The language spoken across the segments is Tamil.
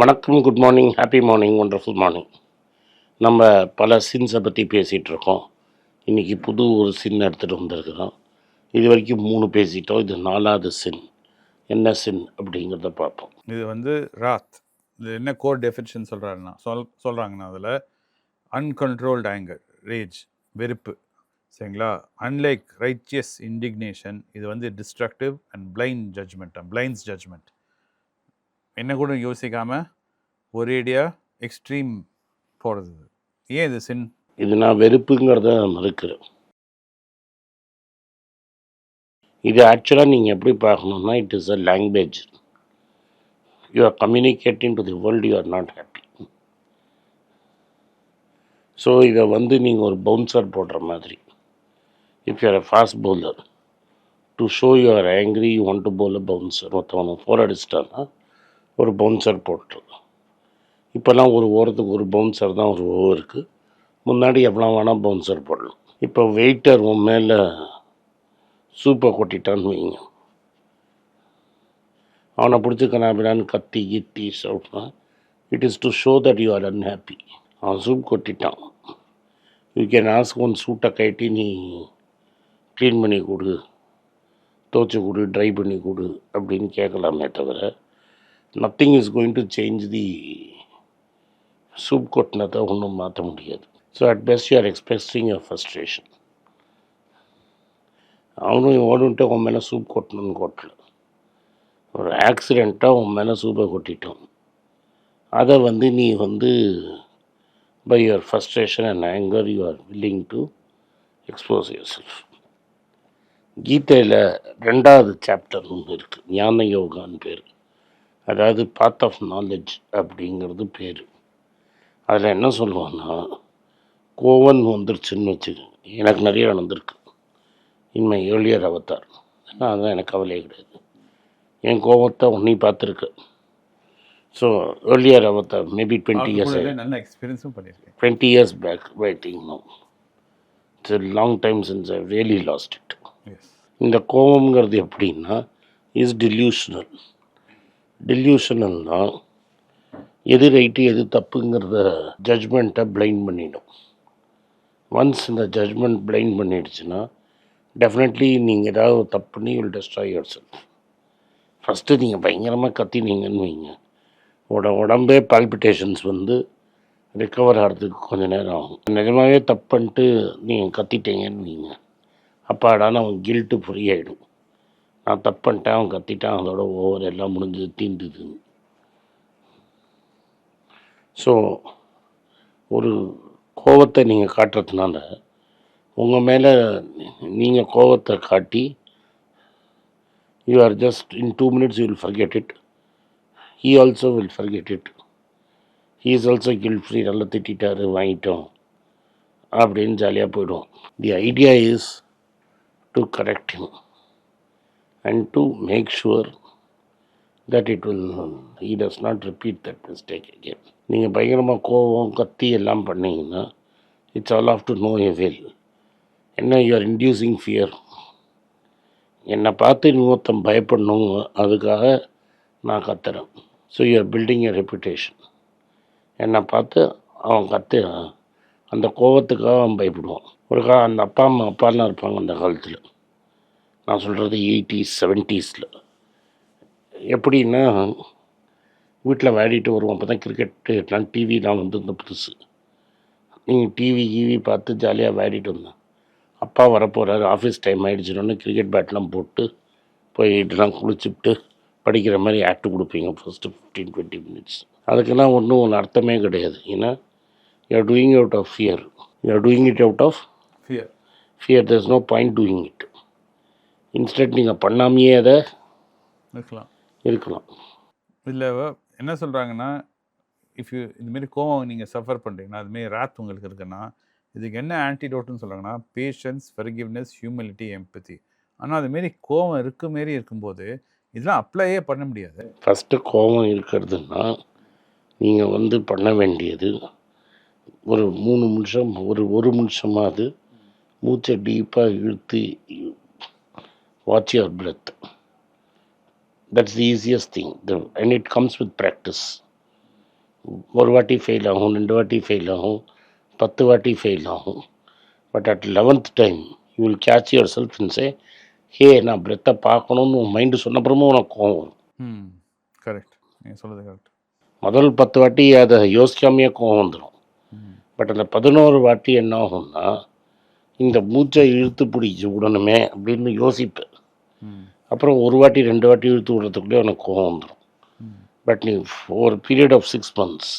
வணக்கம் good morning happy morning wonderful morning நம்ம பல சின்ஸை பற்றி பேசிகிட்டு இருக்கோம் இன்றைக்கி புது ஒரு சின் எடுத்துகிட்டு வந்திருக்கிறோம். இது வரைக்கும் மூணு பேசிட்டோம். இது நாலாவது சின் என்ன சின் அப்படிங்கிறத பார்ப்போம். இது வந்து ராத் இது என்ன கோர் டெஃபினிஷன் சொல்கிறாருன்னா சொல் சொல்கிறாங்கன்னா அதில் அன்கண்ட்ரோல்டு ஆங்கர் ரேஜ் வெறுப்பு. சரிங்களா? அன்லைக் ரைச்சியஸ் இண்டிக்னேஷன் இது வந்து destructive and blind judgement blinds judgement என்ன கூட யோசிக்காமல் ஒரேடியாக எக்ஸ்ட்ரீம் போகிறது ஏன் இது சின் இது நான் வெறுப்புங்கிறத மறுக்கிறேன். இது ஆக்சுவலாக நீங்கள் எப்படி பார்க்கணுன்னா it is a language you are communicating to the world you are not happy so இதை வந்து நீங்கள் ஒரு பவுன்சர் போடுற மாதிரி. If you're a fast bowler to show you are angry you to bowl a bouncer மொத்தவங்க four அடிச்சிட்டான்னா ஒரு பவுன்சர் போட்டுருக்கோம் இப்போல்லாம் ஒரு ஓரத்துக்கு ஒரு பவுன்சர் தான் ஒரு ஓவருக்கு முன்னாடி எவ்வளோ வேணால் பவுன்சர் போடலாம். இப்போ வெயிட்டர் உன் மேலே சூப்பை கொட்டிட்டான்னு வைங்க. அவனை பிடிச்சி கனாபினான்னு கத்தி கித்தி சொல்கிறான் it is to show that you are unhappy அவன் சூப் கொட்டிட்டான். யூ கேன் ஆஸ்க் ஒன் சூட்டை கட்டி நீ க்ளீன் பண்ணி கொடு. துவச்சி கொடு ட்ரை பண்ணி கொடு அப்படின்னு கேட்கலாமே தவிர nothing is going to change the soup கொட்டினதை ஒன்றும் மாற்ற முடியாது. So at best you are expressing your frustration அவனும் ஓடுன்ட்டு உன் மேலே சூப் கொட்டணும்னு கொட்டல. ஒரு ஆக்சிடெண்ட்டாக உன் மேலே சூப்பை கொட்டிட்டோம் அதை வந்து நீ வந்து by your frustration and anger you are willing to expose yourself கீதையில் ரெண்டாவது சாப்டர் ஒன்று இருக்குது ஞான யோகான்னு பேர். அதாவது பாத் ஆஃப் நாலெட்ஜ் அப்படிங்கிறது பேர். அதில் என்ன சொல்லுவான்னா கோவன் வந்துருச்சுன்னு வச்சுக்கோங்க எனக்கு நிறைய நடந்திருக்கு. இன்மை ஏர்லியர் அவதார் ஏன்னா அதுதான் எனக்கு கவலையே கிடையாது. என் கோவத்தை உன்னை பார்த்துருக்கு. So earlier Avatar maybe twenty years நல்ல எக்ஸ்பீரியன்ஸும் பண்ணியிருக்கேன். Twenty years back waiting no it's long time since I really lost it இந்த கோபம்ங்கிறது எப்படின்னா இஸ் டில்யூஷனல் டில்யூஷனல்னால் எது ரைட்டு எது தப்புங்கிறத ஜட்ஜ்மெண்ட்டை பிளைண்ட் பண்ணிடும் ஒன்ஸ் இந்த ஜட்ஜ்மெண்ட் பிளைண்ட் பண்ணிடுச்சுன்னா டெஃபினெட்லி நீங்கள் ஏதாவது தப்பு பண்ணி will destroy yourself first நீங்கள் பயங்கரமாக கத்தினீங்கன்னு வைங்க. உட உடம்பே பால்பிட்டேஷன்ஸ் வந்து ரிக்கவர் ஆகிறதுக்கு கொஞ்சம் நேரம் ஆகும். நிஜமாகவே தப்பு பண்ணிட்டு நீங்கள் கத்திட்டீங்கன்னு வைங்க. அப்பாடான அவன் கில்ட்டு ஃப்ரீ ஆகிடும் நான் தப்பு பண்ணிட்டேன் அவன் கத்திட்டான் அதோட ஓவர் எல்லாம் முடிஞ்சது தீந்துதுன்னு. ஸோ ஒரு கோவத்தை நீங்கள் காட்டுறதுனால உங்கள் மேலே நீங்கள் கோவத்தை காட்டி you are just in two minutes you will forget it he also will forget it he is also guilt free நல்லா திட்டாரு வாங்கிட்டோம் அப்படின்னு ஜாலியாக போயிடுவோம் the idea is to correct him and to make sure that it will he does not repeat that mistake again நீங்கள் பயங்கரமாக கோவம் கத்தி எல்லாம் பண்ணிங்கன்னா it's all of to no avail என்ன யூ ஆர் இன்டியூசிங் ஃபியர் என்னை பார்த்து இன்னொருத்தன் பயப்படணும் அதுக்காக நான் கத்துறேன். So you're building a reputation என்னை பார்த்து அவன் கத்து அந்த கோவத்துக்காக அவன் பயப்படுவான். ஒரு கா அந்த அப்பா அம்மா அப்பாலாம் இருப்பாங்க அந்த காலத்தில். நான் சொல்கிறது எயிட்டிஸ் செவன்ட்டீஸில் எப்படின்னா வீட்டில் விளையாடிட்டு வருவோம். அப்போ தான் கிரிக்கெட்டு எல்லாம் டிவிலாம் வந்து இந்த புதுசு. நீங்கள் டிவி கிவி பார்த்து ஜாலியாக விளையாடிட்டு வந்தேன் அப்பா வரப்போகிறாரு ஆஃபீஸ் டைம் ஆகிடுச்சுன்னு கிரிக்கெட் பேட்லாம் போட்டு போயிட்டுலாம் குளிச்சுட்டு படிக்கிற மாதிரி ஆக்ட் கொடுப்பீங்க ஃபஸ்ட்டு ஃபிஃப்டீன் டுவெண்ட்டி மினிட்ஸ் அதுக்கெல்லாம் ஒன்றும் ஒன்று அர்த்தமே கிடையாது. ஏன்னா you are doing out of fear you are doing it out of fear fear there's no point doing it instant நீங்கள் பண்ணாமையே அதை இருக்கலாம் இருக்கலாம் இதில் என்ன சொல்கிறாங்கன்னா இஃப் யூ இதுமாரி கோவம் நீங்கள் சஃபர் பண்ணுறீங்கன்னா அதுமாரி ராத் உங்களுக்கு இருக்குன்னா இதுக்கு என்ன ஆன்டிடோட்னு சொல்கிறாங்கன்னா பேஷன்ஸ் ஃபர்கிவ்னஸ் ஹியூமிலிட்டி எம்பத்தி ஆனால் அதுமாரி கோவம் இருக்க மாரி இருக்கும்போது இதெல்லாம் அப்ளையே பண்ண முடியாது. ஃபஸ்ட்டு கோபம் இருக்கிறதுனா நீங்கள் வந்து பண்ண வேண்டியது ஒரு மூணு நிமிஷம் ஒரு ஒரு நிமிஷமாவது மூச்சை டீப்பாக இழுத்து watch your breath that's the easiest thing and it comes with practice ஒரு வாட்டி ஃபெயில் ஆகும் ரெண்டு வாட்டி ஃபெயில் ஆகும் பத்து வாட்டி ஃபெயில் ஆகும். But at eleventh time you will catch yourself say hey நான் பிரெத்தை பார்க்கணுன்னு உன் மைண்டு சொன்னப்புறமும் உனக்கு கோவம் வரும். கரெக்ட் நீங்கள் சொல்கிறது கரெக்ட் முதல் பத்து வாட்டி அதை யோசிக்காமையே கோவம் வந்துடும் பட் அந்த பதினோரு வாட்டி என்ன ஆகும்னா இந்த மூச்சை இழுத்து பிடிச்சி விடணுமே அப்படின்னு யோசிப்பேன். அப்புறம் ஒரு வாட்டி ரெண்டு வாட்டி இழுத்து விடுறதுக்குள்ளே எனக்கு கோவம் வந்துடும் பட் நீ ஒரு period of six months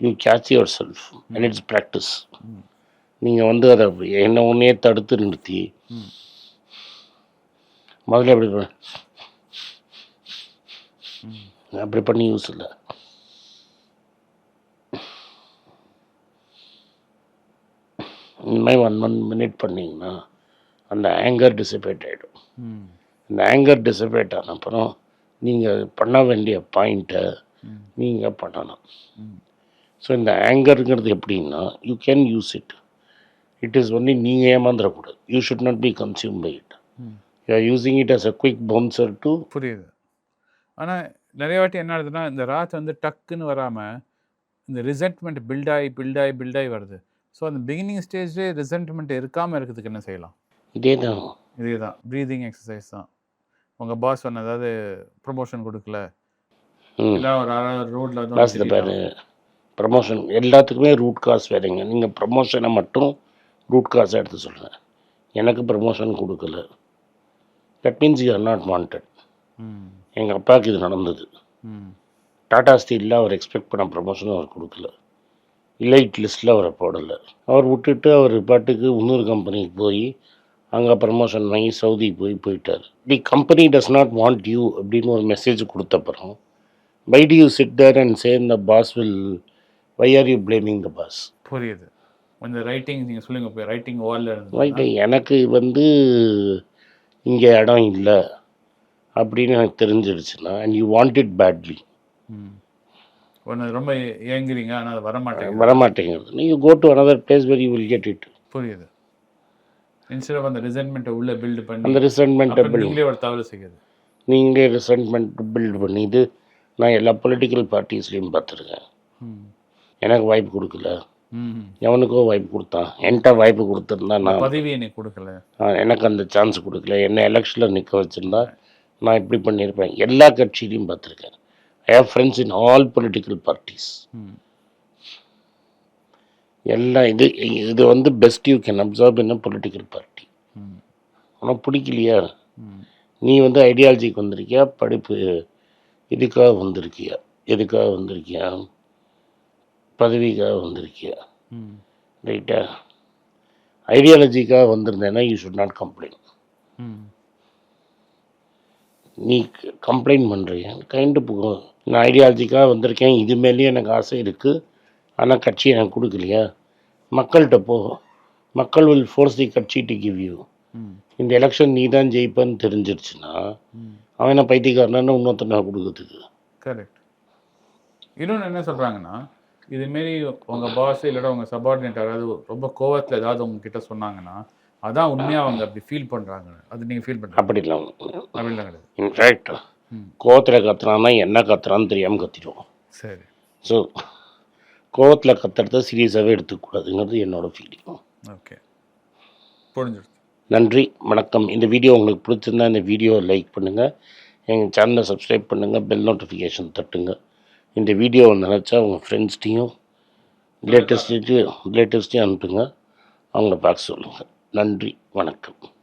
you catch yourself and it's practice நீங்கள் வந்து அதை என்ன ஒன்றே தடுத்து நிறுத்தி முதல்ல எப்படி அப்படி பண்ணி யூஸ் இல்லை. இனிமேல் ஒன் ஒன் மினிட் பண்ணிங்கன்னா அந்த ஆங்கர் டிசிபேட் ஆகிடும் இந்த ஆங்கர் டிசிபேட் ஆன அப்புறம் நீங்கள் பண்ண வேண்டிய பாயிண்ட்டை நீங்கள் பண்ணணும். ஸோ இந்த ஆங்கருங்கிறது எப்படின்னா you can use it it is only நீங்கள் ஏமாந்துடக்கூடாது you should not be consume by it you are using it as a quick bouncer to புரியுது. ஆனால் நிறைய வாட்டி என்ன ஆகுதுன்னா இந்த ராத் வந்து டக்குன்னு வராமல் இந்த ரிசென்ட்மெண்ட் பில்டாகி பில்டாகி பில்டாகி வருது. ஸோ அந்த பிகினிங் ஸ்டேஜ்லேயே ரிசென்ட்மெண்ட் இருக்காமல் இருக்கிறதுக்கு என்ன செய்யலாம்? இதே தான் இதே தான் ப்ரீதிங் எக்ஸசைஸ் தான். உங்கள் பாஸ் சொன்ன ஏதாவது ப்ரொமோஷன் கொடுக்கல? இல்லை ஒரு ரோட்டில் வந்து பாரு ப்ரமோஷன் எல்லாத்துக்குமே ரூட் காஸ் வேறுங்க நீங்கள் ப்ரமோஷனை மட்டும் ரூட் காசாக எடுத்து சொல்கிறேன் எனக்கு ப்ரமோஷன் கொடுக்கல. That means you are not wanted எங்கள் அப்பாவுக்கு இது நடந்தது. டாடா ஸ்டீலில் அவர் எக்ஸ்பெக்ட் பண்ண ப்ரமோஷன் அவர் கொடுக்கல. இலைட் லிஸ்ட்டில் அவரை போடலை. அவர் விட்டுட்டு அவர் பாட்டுக்கு இன்னொரு கம்பெனிக்கு போய் அங்கே ப்ரமோஷன் வாங்கி சவுதி போய் போயிட்டார். The company does not want you அப்படின்னு ஒரு message கொடுத்தப்புறம் by do you sit there and say the boss will why are you blaming the boss புரியுது. கொஞ்சம் ரைட்டிங் நீங்கள் சொல்லுங்க போய் ரைட்டிங் வாலில் இருந்து எனக்கு வந்து இங்கே இடம் இல்லை அப்படின்னு எனக்கு தெரிஞ்சிருச்சுன்னா and you want it badly hmm. ஒன்று ரொம்ப ஏங்குறீங்க ஆனால் அது வர மாட்டேங்குது வரமாட்டேங்கிறது நீங்கள் go to place where you will get it. புரியுது. இன்ஸ்டெட் ஆஃப் அந்த ரிசென்ட்மெண்ட்டை உள்ள பில்ட் பண்ணி அந்த ரிசன்ட்மெண்ட்டை அப்புறம் நீங்களே ஒரு தவறு செய்யுது நீங்களே ரிசன்ட்மெண்ட் பில்ட் பண்ணி இது நான் எல்லா பொலிட்டிக்கல் பார்ட்டிஸ்லேயும் பார்த்துருக்கேன். எனக்கு வாய்ப்பு கொடுக்கல. ம் எவனுக்கோ வாய்ப்பு கொடுத்தான். என்கிட்ட வாய்ப்பு கொடுத்துருந்தா நான் பதவி எனக்கு கொடுக்கல. எனக்கு அந்த சான்ஸ் கொடுக்கல. என்ன எலெக்ஷனில் நிற்க வச்சுருந்தா நான் இப்படி பண்ணியிருப்பேன். எல்லா கட்சியிலையும் பார்த்துருக்கேன். I have friends in all political parties எல்லாம் இது இது வந்து best you can observe in political party hmm. உனக்கு பிடிக்கலையா? நீ வந்து ஐடியாலஜிக்கு வந்திருக்கியா? படிப்பு இதுக்காக வந்திருக்கியா? எதுக்காக வந்திருக்கியா? பதவிக்காக வந்திருக்கியா? ரைட்டா ஐடியாலஜிக்காக வந்திருந்தேன்னா யூ ஷுட் நாட் கம்ப்ளைண்ட் நீ கம்ப்ளைண்ட் பண்ணுறிய கைண்டு போகும் நான் ஐடியாலஜிக்காக வந்திருக்கேன் இது மேலேயும் எனக்கு ஆசை இருக்குது ஆனால் கட்சி எனக்கு கொடுக்கலையா? மக்கள்கிட்ட போ மக்கள் வில் ஃபோர்ஸ் தி கட்சி டு கிவ் யூ இந்த எலெக்ஷன் நீ தான் ஜெயிப்பன்னு தெரிஞ்சிருச்சுன்னா அவன் என்ன பைத்தியக்காரனான்னு இன்னொருத்தனை கொடுக்கறதுக்கு. கரெக்ட் இன்னொன்று என்ன சொல்கிறாங்கன்னா இதுமாரி உங்கள் பாஸ் இல்லைன்னா உங்கள் சபார்டினேட் யாராவது ரொம்ப கோவத்தில் ஏதாவது உங்ககிட்ட சொன்னாங்கன்னா அதான் உண்மையாக அவங்க அப்படி ஃபீல் பண்ணுறாங்க அது நீங்கள் ஃபீல் பண்ணுறாங்க அப்படிலாம் அப்படிலாம் கிடையாது. இன்ஃபேக்ட் கோவத்தில் கத்துறான்னா என்ன கத்துறான்னு தெரியாமல் கத்திடுவோம். சரி. ஸோ கோவத்தில் கத்துறத சீரியஸாகவே எடுத்துக்கூடாதுங்கிறது என்னோட ஃபீலிங் ஓகே. புரிஞ்சிடுச்சு நன்றி வணக்கம். இந்த வீடியோ உங்களுக்கு பிடிச்சிருந்தா இந்த வீடியோவை லைக் பண்ணுங்கள் எங்கள் சேனலை சப்ஸ்கிரைப் பண்ணுங்கள் பெல் நோட்டிஃபிகேஷன் தட்டுங்க. இந்த வீடியோவை நினச்சா உங்கள் ஃப்ரெண்ட்ஸ்டையும் ரிலேட்டிவ்ஸ்டையும் ரிலேட்டிவ்ஸ்டையும் அனுப்புங்க. அவங்கள பார்க்க சொல்லுங்கள் நன்றி வணக்கம்.